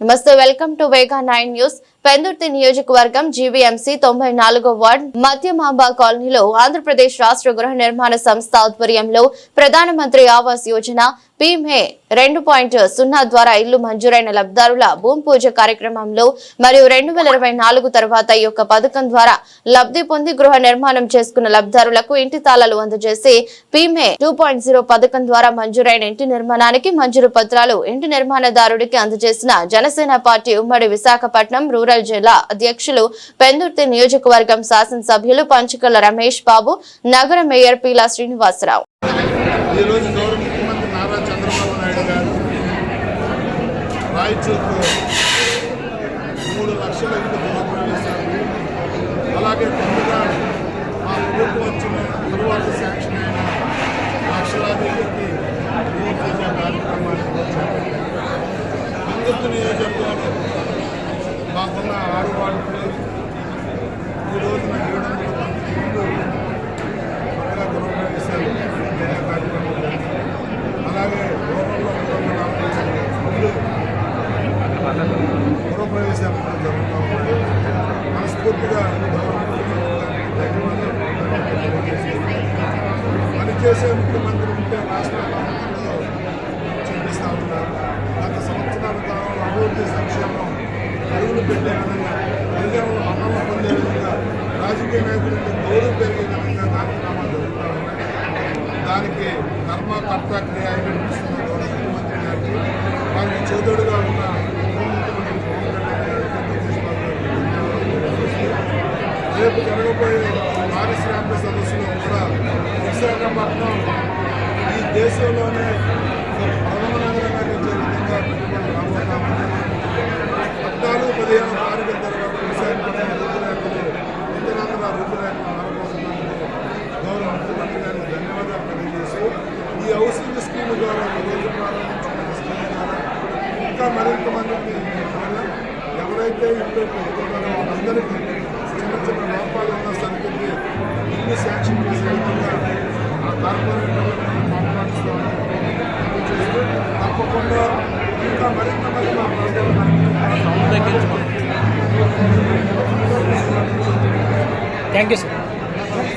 నమస్తే welcome to Vega nine news Pendurthi నియోజకవర్గం GVMC తొంభై నాలుగో వార్డ్ మధ్యమాంబ కాలనీలో ఆంధ్రప్రదేశ్ రాష్ట్ర గృహ నిర్మాణ సంస్థ ఆధ్వర్యంలో ప్రధానమంత్రి ఆవాస్ యోజన పీఎంఏ రెండు పాయింట్ సున్నా ద్వారా ఇల్లు మంజూరైన లబ్ధారుల భూమి పూజ కార్యక్రమంలో మరియు రెండు వేల ఇరవై నాలుగు తర్వాత ఈ యొక్క పథకం ద్వారా లబ్ధి పొంది గృహ నిర్మాణం చేసుకున్న లబ్ధారులకు ఇంటి తాళాలు అందజేసి పీఎంఏ టూ పాయింట్ జీరో పథకం ద్వారా మంజూరైన ఇంటి నిర్మాణానికి మంజూరు పత్రాలు ఇంటి నిర్మాణదారుడికి అందజేసిన జనసేన పార్టీ ఉమ్మడి విశాఖపట్నం రూరల్ జిల్లా అధ్యక్షులు పెందుర్తి నియోజకవర్గం శాసనసభ్యులు పంచకల రమేష్ బాబు నగర మేయర్ పీలా శ్రీనివాసరావు. అలాగే కొత్తగా మా వచ్చిన తరువాత శాంక్షన్ అయిన లక్షలాది కార్యక్రమాన్ని చేపట్టారు నియోజకవర్గంలో మాకున్న ఆరు వార్డులు ఈ రోజున ఏడు వందల తొమ్మిది ఇళ్ళు గృహప్రవేశాలు జరిగే కార్యక్రమం జరిగింది. అలాగే గృహంలో ఉన్న నలభై గృహప్రవేశాలు కూడా జరుగుతూ ఉన్నాయి మనస్ఫూర్తిగా ధన్యవాదాలు పనిచేసే ముఖ్యమంత్రి ఉంటే రాష్ట్రంలో గౌరవం పెట్టే విధంగా ప్రజలు అన్నం పొందే విధంగా రాజకీయ నాయకులకు గౌరవం పెరిగే విధంగా కార్యక్రమాలు జరుగుతూ ఉన్నాయి దానికి కర్మ కర్త క్రియ నడిపిస్తున్న గౌరవ ముఖ్యమంత్రి గారికి వారికి చేదోడుగా ఉన్న రేపు జరగబోయే పారిశ్రామిక సదస్సులో కూడా విశాఖపట్నం ఈ దేశంలోనే ప్రధాన ముఖ్యమంత్రి గారికి ధన్యవాదాలు తెలియజేస్తూ ఈ హౌసింగ్ స్కీమ్ ద్వారా ఈ రోజు స్కీమ్ ద్వారా ఇంకా మరింత మందికి ఎవరైతే ఇంట్లో పెట్టుకున్నారో వాళ్ళందరికీ చిన్న చిన్న లోపాలు ఉన్న సరికొద్ది ఇల్లు శాంక్షన్ చేసే విధంగా ఆ కార్పొరేట్ కాంట్రాక్ట్స్ ద్వారా చేస్తూ తప్పకుండా ఇంకా మరింత మంది మా ప్రాంతంలో థ్యాంక్ యూ సార్